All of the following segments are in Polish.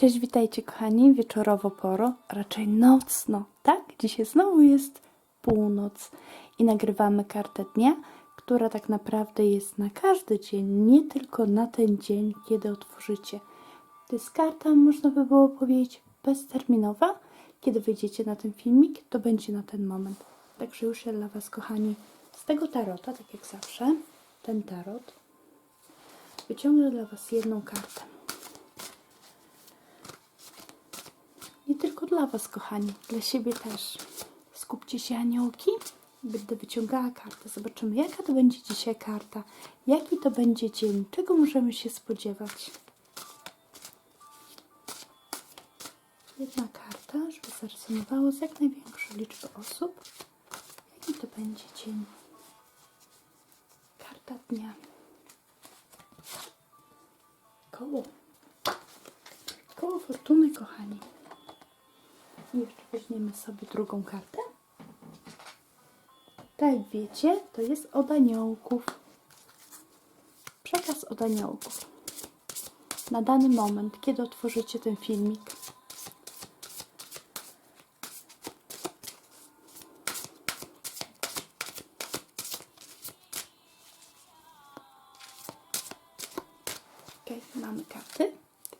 Cześć, witajcie kochani, wieczorowo poro, raczej nocno, tak? Dzisiaj znowu jest północ i nagrywamy kartę dnia, która tak naprawdę jest na każdy dzień, nie tylko na ten dzień, kiedy otworzycie. To jest karta, można by było powiedzieć, bezterminowa. Kiedy wyjdziecie na ten filmik, to będzie na ten moment. Także już ja dla Was, kochani, z tego tarota, tak jak zawsze, ten tarot, wyciągnę dla Was jedną kartę. Nie tylko dla Was, kochani, dla siebie też. Skupcie się, aniołki. Będę wyciągała kartę. Zobaczymy, jaka to będzie dzisiaj karta. Jaki to będzie dzień. Czego możemy się spodziewać. Jedna karta, żeby zarezonowało z jak największą liczbą osób. Jaki to będzie dzień. Karta dnia. Koło. Koło fortuny, kochani. I jeszcze weźmiemy sobie drugą kartę. Tak jak wiecie, to jest od aniołków. Przekaz od aniołków. Na dany moment, kiedy otworzycie ten filmik. Okej, mamy karty.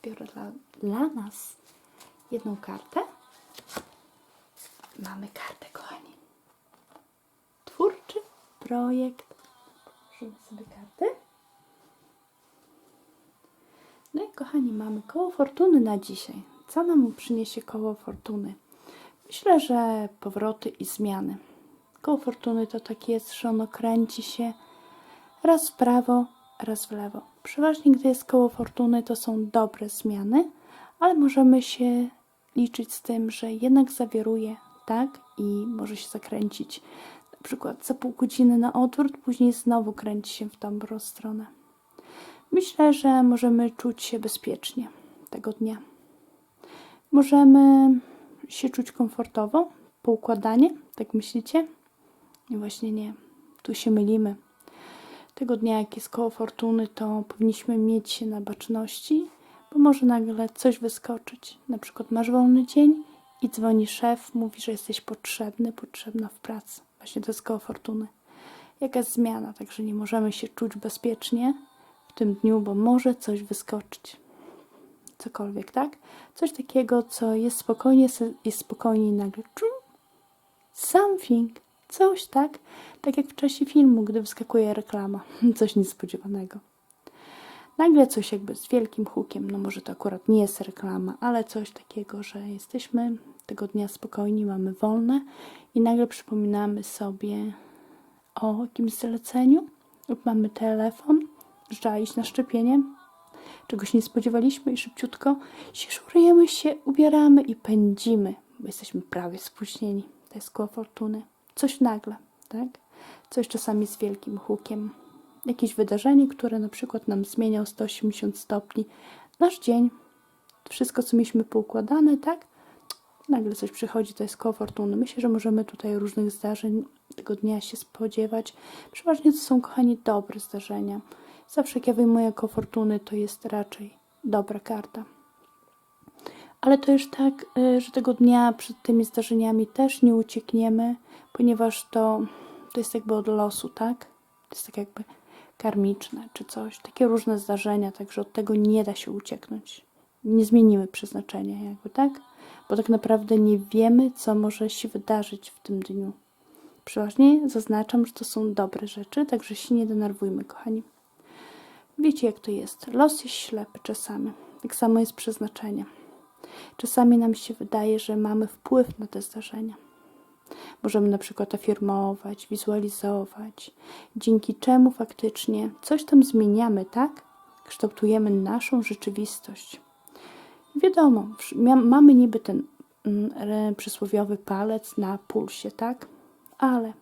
Wybiorę dla, dla nas jedną kartę. Mamy kartę, kochani. Twórczy projekt. Włożymy sobie kartę. No i kochani, mamy koło fortuny na dzisiaj. Co nam przyniesie koło fortuny? Myślę, że powroty i zmiany. Koło fortuny to tak jest, że ono kręci się raz w prawo, raz w lewo. Przeważnie, gdy jest koło fortuny, to są dobre zmiany, ale możemy się liczyć z tym, że jednak zawieruje, tak? I może się zakręcić na przykład za pół godziny na odwrót, później znowu kręci się w dobrą stronę. Myślę, że możemy czuć się bezpiecznie tego dnia. Możemy się czuć komfortowo, poukładanie, tak myślicie? I właśnie nie, tu się mylimy. Tego dnia, jak jest koło fortuny, to powinniśmy mieć się na baczności, bo może nagle coś wyskoczyć. Na przykład masz wolny dzień i dzwoni szef, mówi, że jesteś potrzebny, potrzebna w pracy. Właśnie jest koło fortuny. Jakaś zmiana, także nie możemy się czuć bezpiecznie w tym dniu, bo może coś wyskoczyć. Cokolwiek, tak? Coś takiego, co jest spokojnie, jest spokojnie i nagle czu, something, coś, tak? Tak jak w czasie filmu, gdy wyskakuje reklama, coś niespodziewanego. Nagle coś jakby z wielkim hukiem, no może to akurat nie jest reklama, ale coś takiego, że jesteśmy tego dnia spokojni, mamy wolne i nagle przypominamy sobie o jakimś zaleceniu lub mamy telefon, trzeba iść na szczepienie, czegoś nie spodziewaliśmy i szybciutko się szurujemy się, ubieramy i pędzimy, bo jesteśmy prawie spóźnieni. To jest koło fortuny. Coś nagle, tak? Coś czasami z wielkim hukiem. Jakieś wydarzenie, które na przykład nam zmienia o 180 stopni nasz dzień. Wszystko, co mieliśmy poukładane, tak? Nagle coś przychodzi, to jest koło fortuny. Myślę, że możemy tutaj różnych zdarzeń tego dnia się spodziewać. Przeważnie to są, kochani, dobre zdarzenia. Zawsze jak ja wyjmuję koło fortuny, to jest raczej dobra karta. Ale to już tak, y, że tego dnia przed tymi zdarzeniami też nie uciekniemy, ponieważ to, to jest jakby od losu, tak? To jest tak jakby karmiczne czy coś. Takie różne zdarzenia, także od tego nie da się ucieknąć. Nie zmienimy przeznaczenia, jakby, tak? Bo tak naprawdę nie wiemy, co może się wydarzyć w tym dniu. Przeważnie zaznaczam, że to są dobre rzeczy, także się nie denerwujmy, kochani. Wiecie, jak to jest. Los jest ślepy czasami. Tak samo jest przeznaczenie. Czasami nam się wydaje, że mamy wpływ na te zdarzenia. Możemy na przykład afirmować, wizualizować, dzięki czemu faktycznie coś tam zmieniamy, tak? Kształtujemy naszą rzeczywistość. Wiadomo, mamy niby ten mm, przysłowiowy palec na pulsie, tak? Ale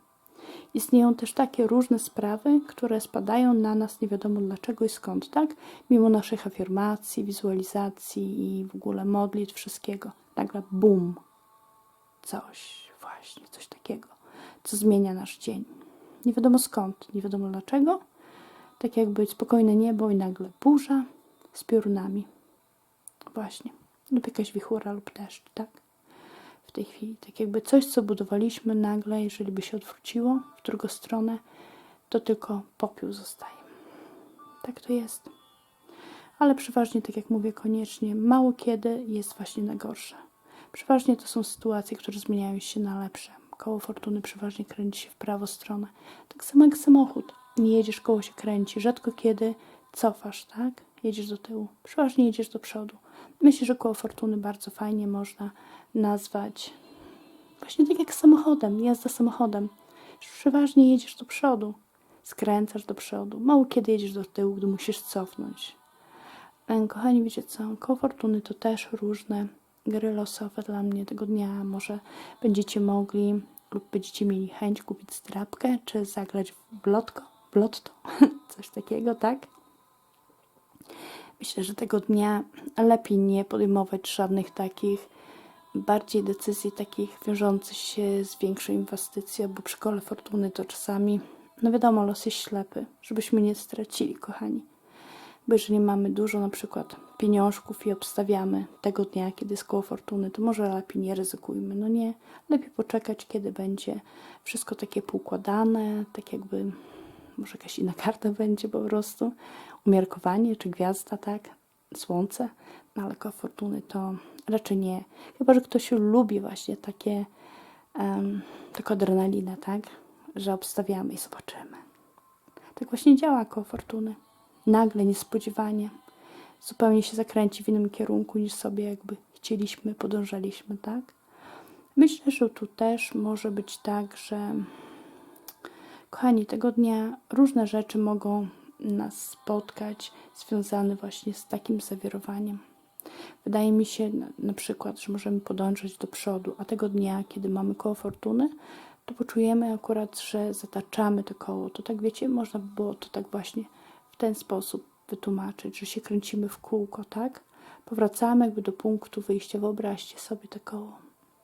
istnieją też takie różne sprawy, które spadają na nas nie wiadomo dlaczego i skąd, tak? Mimo naszych afirmacji, wizualizacji i w ogóle modlitw, wszystkiego. Nagle bum, coś, właśnie, coś takiego, co zmienia nasz dzień. Nie wiadomo skąd, nie wiadomo dlaczego. Tak jakby spokojne niebo i nagle burza z piorunami. Właśnie. lub jakaś wichura lub deszcz, tak? W tej chwili, tak jakby coś, co budowaliśmy nagle, jeżeli by się odwróciło w drugą stronę, to tylko popiół zostaje. Tak to jest. Ale przeważnie, tak jak mówię, koniecznie mało kiedy jest właśnie na gorsze. Przeważnie to są sytuacje, które zmieniają się na lepsze. Koło fortuny przeważnie kręci się w prawą stronę. Tak samo jak samochód. Nie jedziesz, koło się kręci. Rzadko kiedy cofasz, tak? Jedziesz do tyłu. Przeważnie jedziesz do przodu. Myślę, że koło fortuny bardzo fajnie można nazwać właśnie tak jak samochodem, jazda samochodem. Przeważnie jedziesz do przodu, skręcasz do przodu. Mało kiedy jedziesz do tyłu, gdy musisz cofnąć. E, Kochani, wiecie co? Koło fortuny to też różne gry losowe dla mnie tego dnia. Może będziecie mogli lub będziecie mieli chęć kupić strapkę, czy zagrać w lotko, lotto, coś takiego, tak? Myślę, że tego dnia lepiej nie podejmować żadnych takich bardziej decyzji takich wiążących się z większą inwestycją, bo przy kole fortuny to czasami, no wiadomo, los jest ślepy, żebyśmy nie stracili, kochani. Bo jeżeli mamy dużo na przykład pieniążków i obstawiamy tego dnia, kiedy jest koło fortuny, to może lepiej nie ryzykujmy. No nie, lepiej poczekać, kiedy będzie wszystko takie poukładane, tak jakby może jakaś inna karta będzie po prostu, umiarkowanie czy gwiazda, tak, słońce, no ale koło fortuny to raczej nie. Chyba, że ktoś lubi właśnie takie, um, taką adrenalinę, tak, że obstawiamy i zobaczymy. Tak właśnie działa koło fortuny. Nagle, niespodziewanie. Zupełnie się zakręci w innym kierunku niż sobie jakby chcieliśmy, podążaliśmy, tak? Myślę, że tu też może być tak, że kochani, tego dnia różne rzeczy mogą nas spotkać związane właśnie z takim zawirowaniem. Wydaje mi się na, przykład, że możemy podążać do przodu, a tego dnia, kiedy mamy koło fortuny, to poczujemy akurat, że zataczamy to koło. To tak wiecie, można by było to tak właśnie ten sposób wytłumaczyć, że się kręcimy w kółko, tak? Powracamy jakby do punktu wyjścia. Wyobraźcie sobie to koło.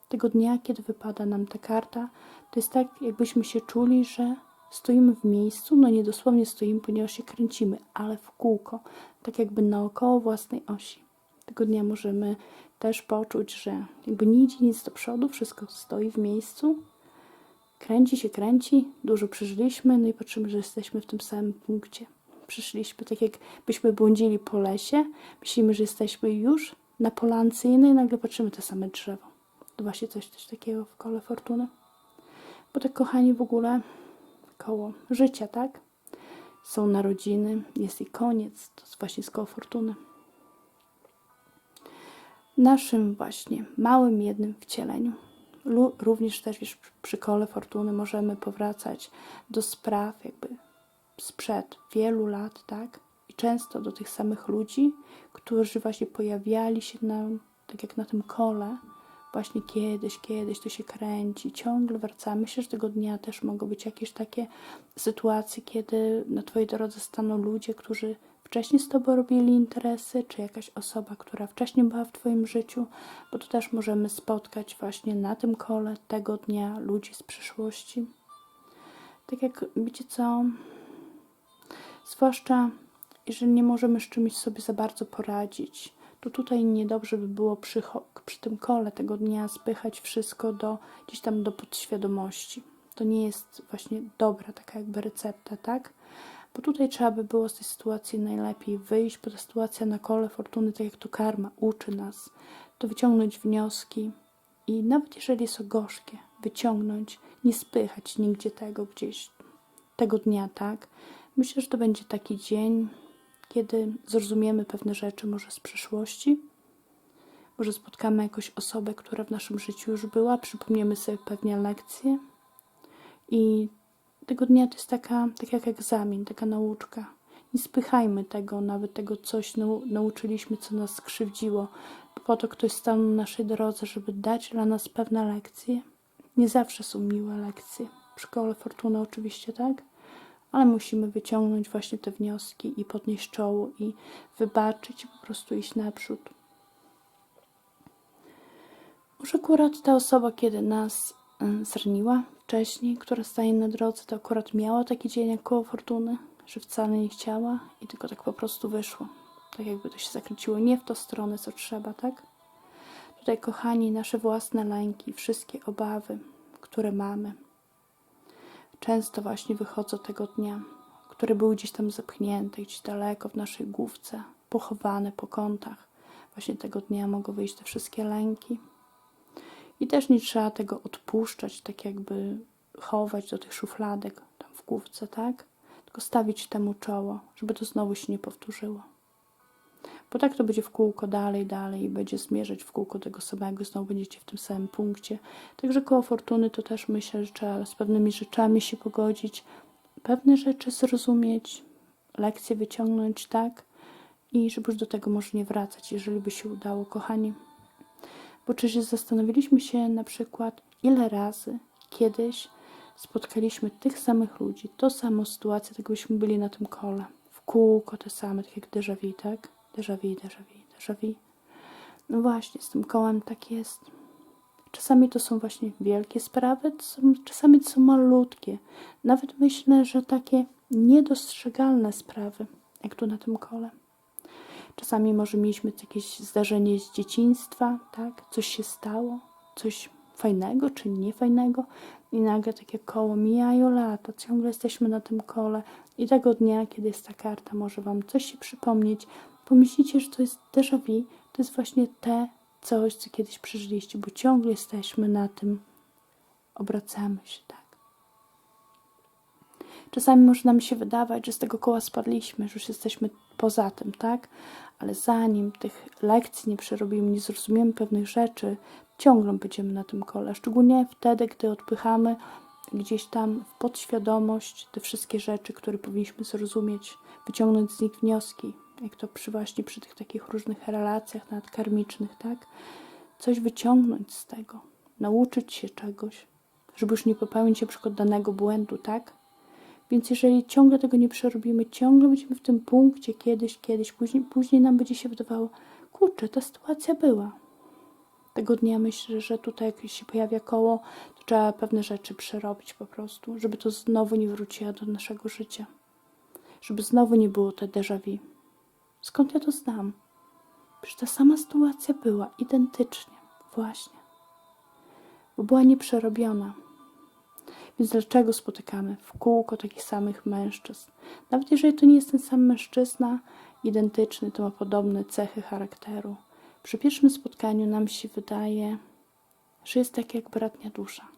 Tego dnia, kiedy wypada nam ta karta, to jest tak, jakbyśmy się czuli, że stoimy w miejscu, no nie dosłownie stoimy, ponieważ się kręcimy, ale w kółko, tak jakby naokoło własnej osi. Tego dnia możemy też poczuć, że jakby nie idzie nic do przodu, wszystko stoi w miejscu, kręci się, kręci, dużo przeżyliśmy, no i patrzymy, że jesteśmy w tym samym punkcie. Przyszliśmy tak jakbyśmy błądzili po lesie, myślimy, że jesteśmy już na polance i nagle patrzymy te same drzewo. To właśnie coś, takiego w kole fortuny. Bo tak kochani w ogóle koło życia, tak? Są narodziny, jest i koniec, to jest właśnie z koło fortuny. Naszym właśnie małym jednym wcieleniu. Również też wiesz, przy kole fortuny możemy powracać do spraw jakby sprzed wielu lat, tak? I często do tych samych ludzi, którzy właśnie pojawiali się na, tak jak na tym kole, właśnie kiedyś, kiedyś to się kręci, ciągle wracamy. Myślę, że tego dnia też mogą być jakieś takie sytuacje, kiedy na Twojej drodze staną ludzie, którzy wcześniej z Tobą robili interesy, czy jakaś osoba, która wcześniej była w Twoim życiu, bo tu też możemy spotkać właśnie na tym kole tego dnia ludzi z przyszłości. Tak jak wiecie co, zwłaszcza jeżeli nie możemy z czymś sobie za bardzo poradzić, to tutaj niedobrze by było przy, przy tym kole tego dnia spychać wszystko do gdzieś tam do podświadomości. To nie jest właśnie dobra taka jakby recepta, tak? Bo tutaj trzeba by było z tej sytuacji najlepiej wyjść, bo ta sytuacja na kole fortuny, tak jak to karma, uczy nas, to wyciągnąć wnioski i nawet jeżeli są gorzkie, wyciągnąć, nie spychać nigdzie tego gdzieś tego dnia, tak? Myślę, że to będzie taki dzień, kiedy zrozumiemy pewne rzeczy może z przeszłości, może spotkamy jakąś osobę, która w naszym życiu już była, przypomniemy sobie pewnie lekcje i tego dnia to jest taka, tak jak egzamin, taka nauczka. Nie spychajmy tego, nawet tego coś nau nauczyliśmy, co nas skrzywdziło. Po to ktoś stanął na naszej drodze, żeby dać dla nas pewne lekcje. Nie zawsze są miłe lekcje. W szkole fortuny oczywiście, tak? Ale musimy wyciągnąć właśnie te wnioski i podnieść czoło i wybaczyć i po prostu iść naprzód. Może akurat ta osoba, kiedy nas zraniła wcześniej, która staje na drodze, to akurat miała taki dzień jak koło fortuny, że wcale nie chciała i tylko tak po prostu wyszło. Tak jakby to się zakręciło nie w tą stronę, co trzeba, tak? Tutaj, kochani, nasze własne lęki, wszystkie obawy, które mamy, często właśnie wychodzą tego dnia, które były gdzieś tam zepchnięte, gdzieś daleko w naszej główce, pochowane po kątach. Właśnie tego dnia mogą wyjść te wszystkie lęki. I też nie trzeba tego odpuszczać, tak jakby chować do tych szufladek tam w główce, tak? Tylko stawić temu czoło, żeby to znowu się nie powtórzyło. Bo tak to będzie w kółko dalej, dalej i będzie zmierzać w kółko tego samego, znowu będziecie w tym samym punkcie. Także koło fortuny to też myślę, że trzeba z pewnymi rzeczami się pogodzić, pewne rzeczy zrozumieć, lekcje wyciągnąć, tak? I żeby już do tego może nie wracać, jeżeli by się udało, kochani. Bo czy się zastanowiliśmy się na przykład, ile razy kiedyś spotkaliśmy tych samych ludzi, to samą sytuację, tak byśmy byli na tym kole. W kółko te same, tak jak déjà vu, tak? Déjà vu, déjà vu, déjà vu. No właśnie, z tym kołem tak jest. Czasami to są właśnie wielkie sprawy, to są, czasami to są malutkie. Nawet myślę, że takie niedostrzegalne sprawy, jak tu na tym kole. Czasami może mieliśmy jakieś zdarzenie z dzieciństwa, tak? Coś się stało, coś fajnego czy niefajnego i nagle takie koło mijają lata, ciągle jesteśmy na tym kole i tego dnia, kiedy jest ta karta, może Wam coś się przypomnieć, pomyślicie, że to jest déjà vu, to jest właśnie te coś, co kiedyś przeżyliście, bo ciągle jesteśmy na tym, obracamy się, tak. Czasami może nam się wydawać, że z tego koła spadliśmy, że już jesteśmy poza tym, tak? Ale zanim tych lekcji nie przerobimy, nie zrozumiemy pewnych rzeczy, ciągle będziemy na tym kole. Szczególnie wtedy, gdy odpychamy gdzieś tam w podświadomość te wszystkie rzeczy, które powinniśmy zrozumieć, wyciągnąć z nich wnioski, jak to przy właśnie przy tych takich różnych relacjach nadkarmicznych, tak? Coś wyciągnąć z tego, nauczyć się czegoś, żeby już nie popełnić na przykład danego błędu, tak? Więc jeżeli ciągle tego nie przerobimy, ciągle będziemy w tym punkcie kiedyś, kiedyś, później, później nam będzie się wydawało, kurczę, ta sytuacja była. Tego dnia myślę, że tutaj jak się pojawia koło, to trzeba pewne rzeczy przerobić po prostu, żeby to znowu nie wróciło do naszego życia. Żeby znowu nie było te déjà vu. Skąd ja to znam? Przecież ta sama sytuacja była, identycznie, właśnie. Bo była nieprzerobiona. Więc dlaczego spotykamy w kółko takich samych mężczyzn? Nawet jeżeli to nie jest ten sam mężczyzna, identyczny, to ma podobne cechy charakteru. Przy pierwszym spotkaniu nam się wydaje, że jest tak jak bratnia dusza.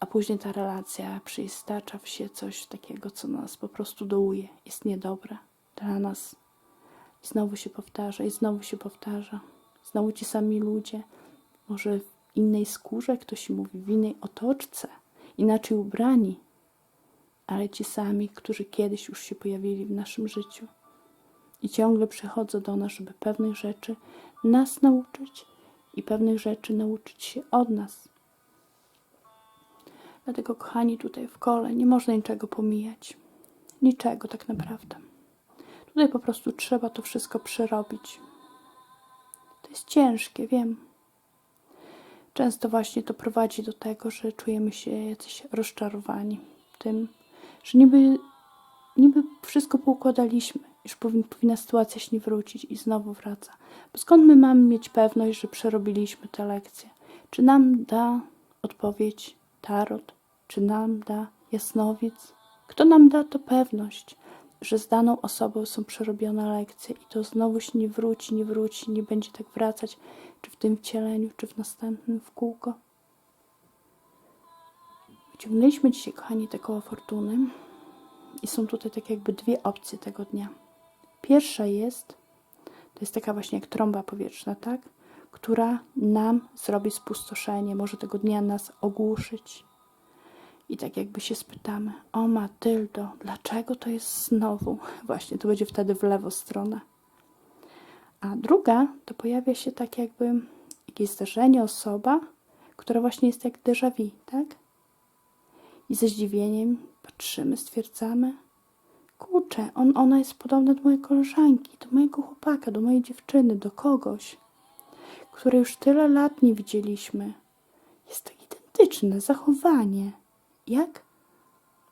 A później ta relacja przyistacza w się coś takiego, co nas po prostu dołuje, jest niedobre dla nas. Znowu się powtarza, i znowu się powtarza. Znowu ci sami ludzie, może w innej skórze, ktoś mówi, w innej otoczce, inaczej ubrani, ale ci sami, którzy kiedyś już się pojawili w naszym życiu. I ciągle przychodzą do nas, żeby pewnych rzeczy nas nauczyć i pewnych rzeczy nauczyć się od nas. Dlatego, kochani, tutaj w kole nie można niczego pomijać. Niczego tak naprawdę. Tutaj po prostu trzeba to wszystko przerobić. To jest ciężkie, wiem. Często właśnie to prowadzi do tego, że czujemy się jacyś rozczarowani tym, że niby, niby wszystko poukładaliśmy, już powin, powinna sytuacja się nie wrócić i znowu wraca. Bo skąd my mamy mieć pewność, że przerobiliśmy tę lekcję? Czy nam da odpowiedź tarot? Czy nam da jasnowic? Kto nam da to pewność, że z daną osobą są przerobione lekcje i to znowu się nie wróci, nie wróci, nie będzie tak wracać, czy w tym wcieleniu, czy w następnym w kółko? Wyciągnęliśmy dzisiaj, kochani, te koło fortuny i są tutaj tak jakby dwie opcje tego dnia. Pierwsza jest, to jest taka właśnie jak trąba powietrzna, tak? Która nam zrobi spustoszenie, może tego dnia nas ogłuszyć. I tak jakby się spytamy, o Matyldo, dlaczego to jest znowu? Właśnie, to będzie wtedy w lewą stronę. A druga, to pojawia się tak jakby jakieś zdarzenie, osoba, która właśnie jest jak déjà vu, tak? I ze zdziwieniem patrzymy, stwierdzamy, kurczę, on, ona jest podobna do mojej koleżanki, do mojego chłopaka, do mojej dziewczyny, do kogoś, które już tyle lat nie widzieliśmy. Jest to identyczne zachowanie, jak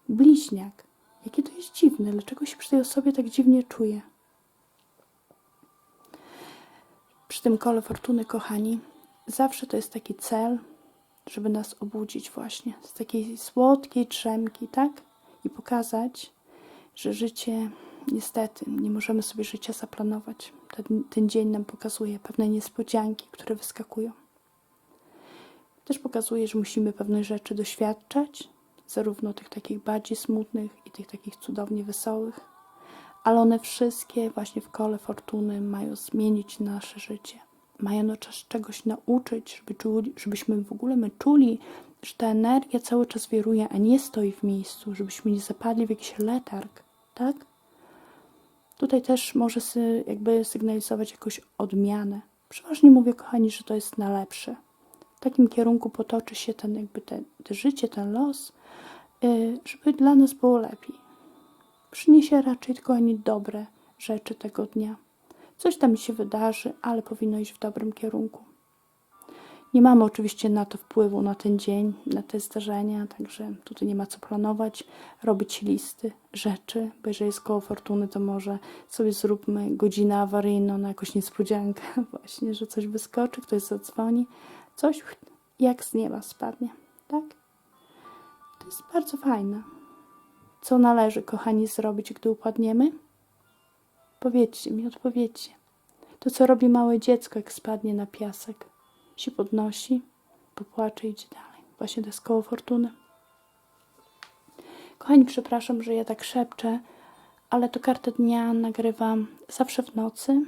bliźniak. Jakie to jest dziwne, dlaczego się przy tej osobie tak dziwnie czuję? Przy tym kole fortuny, kochani, zawsze to jest taki cel, żeby nas obudzić właśnie z takiej słodkiej drzemki, tak? I pokazać, że życie niestety nie możemy sobie życia zaplanować. Ten, ten dzień nam pokazuje pewne niespodzianki, które wyskakują. Też pokazuje, że musimy pewnych rzeczy doświadczać, zarówno tych takich bardziej smutnych i tych takich cudownie wesołych, ale one wszystkie właśnie w kole fortuny mają zmienić nasze życie. Mają nas czegoś nauczyć, żeby czuli, żebyśmy w ogóle my czuli, że ta energia cały czas wiruje, a nie stoi w miejscu, żebyśmy nie zapadli w jakiś letarg, tak? Tutaj też może jakby sygnalizować jakąś odmianę. Przeważnie mówię, kochani, że to jest na lepsze. W takim kierunku potoczy się ten jakby te, te życie, ten los, żeby dla nas było lepiej. Przyniesie raczej tylko ani dobre rzeczy tego dnia. Coś tam się wydarzy, ale powinno iść w dobrym kierunku. Nie mamy oczywiście na to wpływu na ten dzień, na te zdarzenia, także tutaj nie ma co planować, robić listy rzeczy, bo jeżeli jest koło fortuny, to może sobie zróbmy godzinę awaryjną na jakąś niespodziankę, właśnie, że coś wyskoczy, ktoś zadzwoni, coś jak z nieba spadnie, tak? Jest bardzo fajne. Co należy, kochani, zrobić, gdy upadniemy? Powiedzcie mi, odpowiedzcie. To, co robi małe dziecko, jak spadnie na piasek się podnosi, popłacze i idzie dalej. Właśnie to jest koło fortuny. Kochani, przepraszam, że ja tak szepczę, ale to kartę dnia nagrywam zawsze w nocy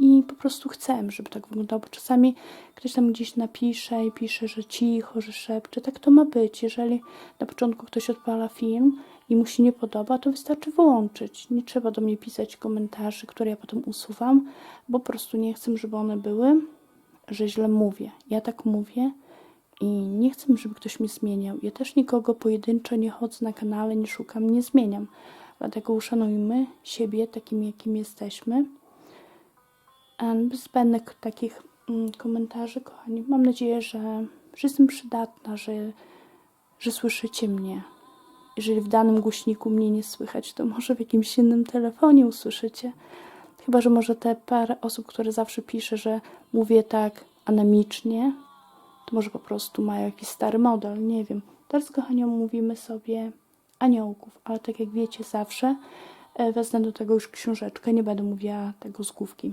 i po prostu chcę, żeby tak wyglądało, bo czasami ktoś tam gdzieś napisze i pisze, że cicho, że szepcze. Tak to ma być. Jeżeli na początku ktoś odpala film i mu się nie podoba, to wystarczy wyłączyć. Nie trzeba do mnie pisać komentarzy, które ja potem usuwam, bo po prostu nie chcę, żeby one były że źle mówię. Ja tak mówię i nie chcę, żeby ktoś mnie zmieniał. Ja też nikogo pojedynczo nie chodzę na kanale, nie szukam, nie zmieniam. Dlatego uszanujmy siebie takim, jakim jesteśmy. Zbędnych takich mm, komentarzy, kochani. Mam nadzieję, że, że jestem przydatna, że, że słyszycie mnie. Jeżeli w danym głośniku mnie nie słychać, to może w jakimś innym telefonie usłyszycie. Chyba, że może te parę osób, które zawsze pisze, że mówię tak anemicznie, to może po prostu mają jakiś stary model, nie wiem. Teraz, kochani, mówimy sobie aniołków, ale tak jak wiecie, zawsze e, wezmę do tego już książeczkę, nie będę mówiła tego z główki.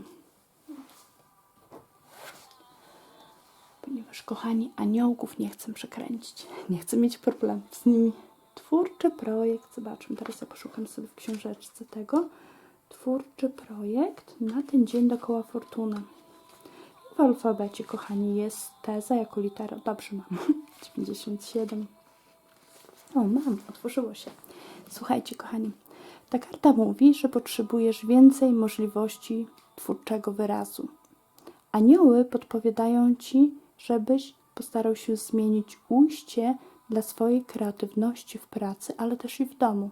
Ponieważ, kochani, aniołków nie chcę przekręcić. Nie chcę mieć problemów z nimi. Twórczy projekt, zobaczmy, teraz ja poszukam sobie w książeczce tego twórczy projekt na ten dzień dookoła fortuny. W alfabecie, kochani, jest teza jako litera. Dobrze mam. 97. O, mam, otworzyło się. Słuchajcie, kochani, ta karta mówi, że potrzebujesz więcej możliwości twórczego wyrazu. Anioły podpowiadają ci, żebyś postarał się zmienić ujście dla swojej kreatywności w pracy, ale też i w domu.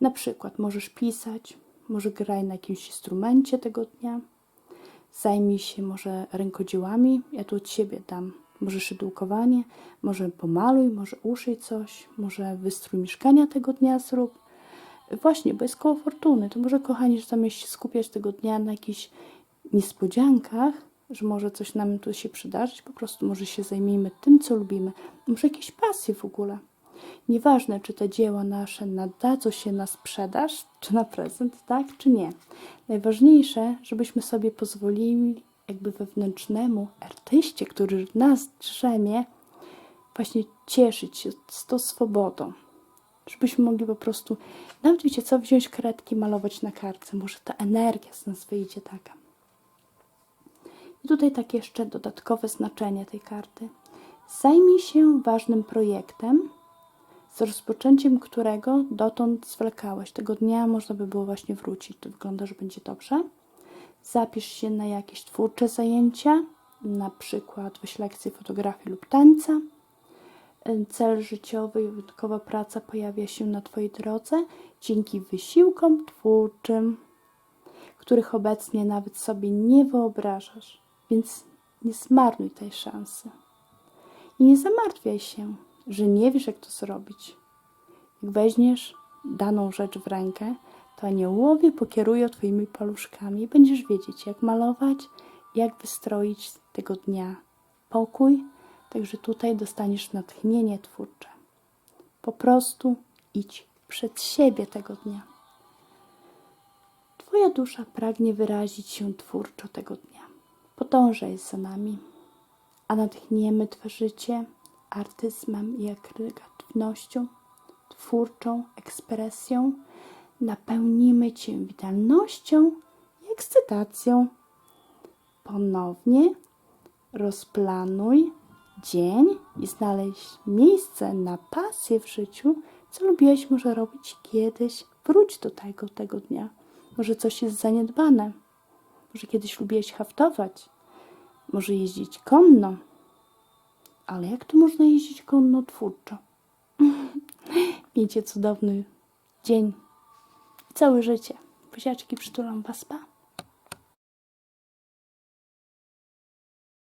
Na przykład możesz pisać, może graj na jakimś instrumencie tego dnia. Zajmij się może rękodziełami. Ja tu od siebie dam. Może szydłkowanie, może pomaluj, może uszyj coś, może wystrój mieszkania tego dnia zrób. Właśnie, bo jest koło fortuny. To może, kochani, że zamiast się skupiać tego dnia na jakichś niespodziankach, że może coś nam tu się przydarzyć, po prostu może się zajmijmy tym, co lubimy. Może jakieś pasje w ogóle. Nieważne, czy te dzieła nasze nadadzą się na sprzedaż, czy na prezent, tak, czy nie. Najważniejsze, żebyśmy sobie pozwolili jakby wewnętrznemu artyście, który nas drzemie, właśnie cieszyć się z tą swobodą. Żebyśmy mogli po prostu, nawet wiecie co, wziąć kredki, malować na kartce. Może ta energia z nas wyjdzie taka. I tutaj tak jeszcze dodatkowe znaczenie tej karty. Zajmij się ważnym projektem, z rozpoczęciem którego dotąd zwlekałeś. Tego dnia można by było właśnie wrócić. To wygląda, że będzie dobrze. Zapisz się na jakieś twórcze zajęcia, na przykład weź lekcję fotografii lub tańca. Cel życiowy i wyjątkowa praca pojawia się na Twojej drodze dzięki wysiłkom twórczym, których obecnie nawet sobie nie wyobrażasz, więc nie zmarnuj tej szansy. I nie zamartwiaj się, że nie wiesz, jak to zrobić. Jak weźmiesz daną rzecz w rękę, to aniołowie pokierują Twoimi paluszkami i będziesz wiedzieć, jak malować, jak wystroić tego dnia pokój, także tutaj dostaniesz natchnienie twórcze. Po prostu idź przed siebie tego dnia. Twoja dusza pragnie wyrazić się twórczo tego dnia. Podążaj za nami, a natchniemy Twe życie artyzmem i kreatywnością, twórczą ekspresją. Napełnimy Cię witalnością i ekscytacją. Ponownie rozplanuj dzień i znaleźć miejsce na pasję w życiu, co lubiłeś może robić kiedyś. Wróć do tego tego dnia. Może coś jest zaniedbane. Może kiedyś lubiłeś haftować. Może jeździć konno. Ale jak tu można jeździć konno twórczo? Miejcie cudowny dzień i całe życie. Buziaczki przytulam Was, pa.